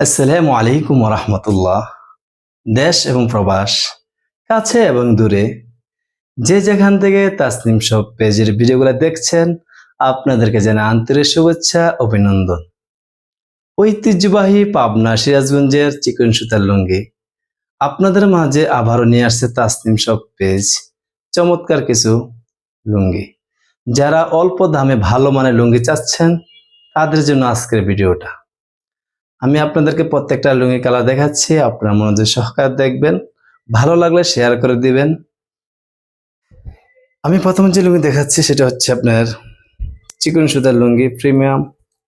আসসালামু আলাইকুম রহমতুল্লাহ দেশ এবং প্রবাস, কাছে এবং দূরে। যে যেখান থেকে তাসনিম সব পেজের ভিডিওগুলো দেখছেন, আপনাদেরকে জানা আন্তরিক শুভেচ্ছা, অভিনন্দন। ঐতিহ্যবাহী পাবনা সিরাজগঞ্জের চিকন সুতার লুঙ্গি। আপনাদের মাঝে আবারও নিয়ে আসছে তাসনিম সব পেজ, চমৎকার কিছু লুঙ্গি। যারা অল্প দামে ভালো মানের লুঙ্গি চাচ্ছেন, তাদের জন্য আজকের ভিডিওটা। আমি আপনাদেরকে প্রত্যেকটা লুঙ্গি কালার দেখাচ্ছি, আপনার মনোযোগ সহকারে দেখবেন, ভালো লাগলে শেয়ার করে দিবেন। আমি প্রথম যে লুঙ্গি দেখাচ্ছি, সেটা হচ্ছে আপনার চিকন সুতার লুঙ্গি প্রিমিয়াম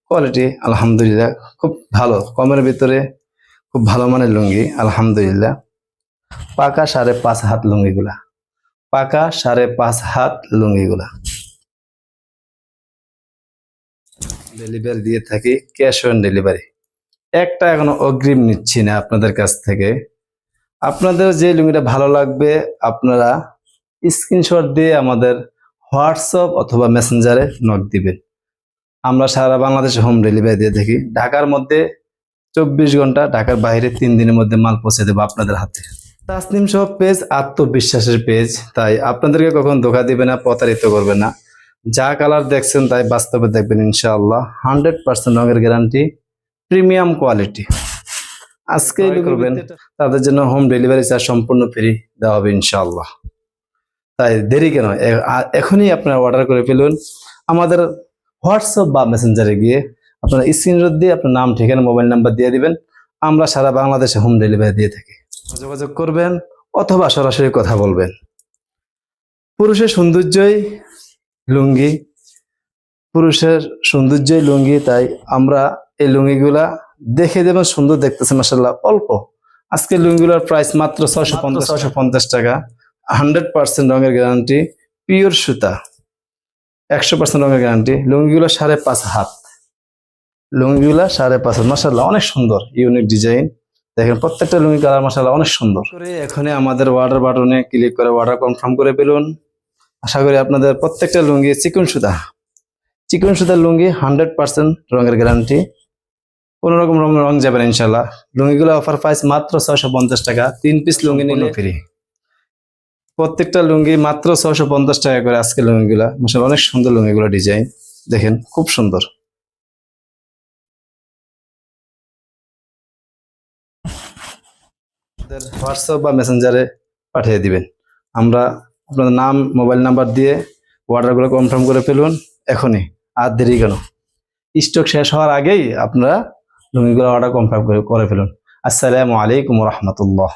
কোয়ালিটি আলহামদুলিল্লাহ, খুব ভালো, কমের ভিতরে খুব ভালো মানের লুঙ্গি, আলহামদুলিল্লাহ। পাকা সাড়ে পাঁচ হাত লুঙ্গিগুলা, পাকা সাড়ে পাঁচ হাত লুঙ্গিগুলা। ডেলিভারি দিয়ে থাকি ক্যাশ অন ডেলিভারি একটা এখনও অগ্রিম নিচ্ছি না আপনাদের কাছ থেকে। আপনাদের যে লুঙ্গিটা ভালো লাগবে, আপনারা স্ক্রিনশট দিয়ে আমাদের হোয়াটসঅ্যাপ অথবা মেসেঞ্জারে নক দিবেন। আমরা সারা বাংলাদেশে হোম ডেলিভারি দিয়ে থাকি। ঢাকার মধ্যে চব্বিশ ঘণ্টা, ঢাকার বাইরে তিন দিনের মধ্যে মাল পৌঁছে দেবো আপনাদের হাতে। তাসনিম সব পেজ আত্মবিশ্বাসের পেজ তাই আপনাদেরকে কখন ধোকা দিবে না, প্রতারিত করবে না। যা কালার দেখছেন তাই বাস্তবে দেখবেন ইনশাআল্লাহ। হান্ড্রেড পার্সেন্ট রঙের গ্যারান্টি প্রিমিয়াম কোয়ালিটি। আজকে করবেন। তাদের জন্য হোম ডেলিভারি চার্জ সম্পূর্ণ ফ্রি দেওয়া হবে ইনশাআল্লাহ। তাই দেরি কেন? এখনই আপনারা অর্ডার করে ফেলুন। আমাদের হোয়াটসঅ্যাপ বা মেসেঞ্জারে গিয়ে আপনার আপনারা স্ক্রিনশট দিয়ে আপনার নাম ঠিকানা মোবাইল নাম্বার দিয়ে দিবেন। আমরা সারা বাংলাদেশে হোম ডেলিভারি দিয়ে থাকি। যোগাযোগ করবেন অথবা সরাসরি কথা বলবেন। পুরুষের সৌন্দর্যই লুঙ্গি। পুরুষের সৌন্দর্যই লুঙ্গি তাই আমরা এই লুঙ্গিগুলা দেখে যেমন সুন্দর দেখতেছে মাসাল্লাহ অল্প। আজকে লুঙ্গিগুলোর প্রাইস মাত্র ছয়শো পঞ্চাশ ছয়শো পঞ্চাশ টাকা। হান্ড্রেড পার্সেন্ট রঙের গ্যারান্টি পিওর সুতা। একশো পার্সেন্ট রঙের গ্যারান্টি লুঙ্গিগুলো সাড়ে পাঁচ হাত। লুঙ্গিগুলো সাড়ে পাঁচ হাত মাসাল্লাহ অনেক সুন্দর ইউনিক ডিজাইন দেখেন প্রত্যেকটা লুঙ্গি কালার মাসাল্লাহ অনেক সুন্দর। এখানে আমাদের ওয়াটার বাটনে ক্লিক করে অর্ডার কনফার্ম করে পেলুন আশা করি আপনাদের প্রত্যেকটা লুঙ্গি চিকন সুতা। চিকন সুতার লুঙ্গি হান্ড্রেড পার্সেন্ট রঙের গ্যারান্টি কোনো রকম রং রং যাবে না ইনশাল্লাহ লুঙ্গিগুলো অফার প্রাইস মাত্র ছয়শো পঞ্চাশ টাকা। তিন পিস লুঙ্গি নিলে ফ্রি প্রত্যেকটা লুঙ্গি মাত্র ছয়শো পঞ্চাশ টাকা করে আজকে লুঙ্গিগুলা। মাসাল অনেক সুন্দর লুঙ্গিগুলো ডিজাইন দেখেন খুব সুন্দর। হোয়াটসঅ্যাপ বা মেসেঞ্জারে পাঠিয়ে দিবেন। আমরা আপনাদের নাম মোবাইল নাম্বার দিয়ে অর্ডারগুলো কনফার্ম করে ফেলুন এখনই। আর দেরি কেন? স্টক শেষ হওয়ার আগেই আপনারা লুঙ্গিগুলো অর্ডার কনফার্ম করে ফেলুন। আসসালামু আলাইকুম রহমতুল্লাহ।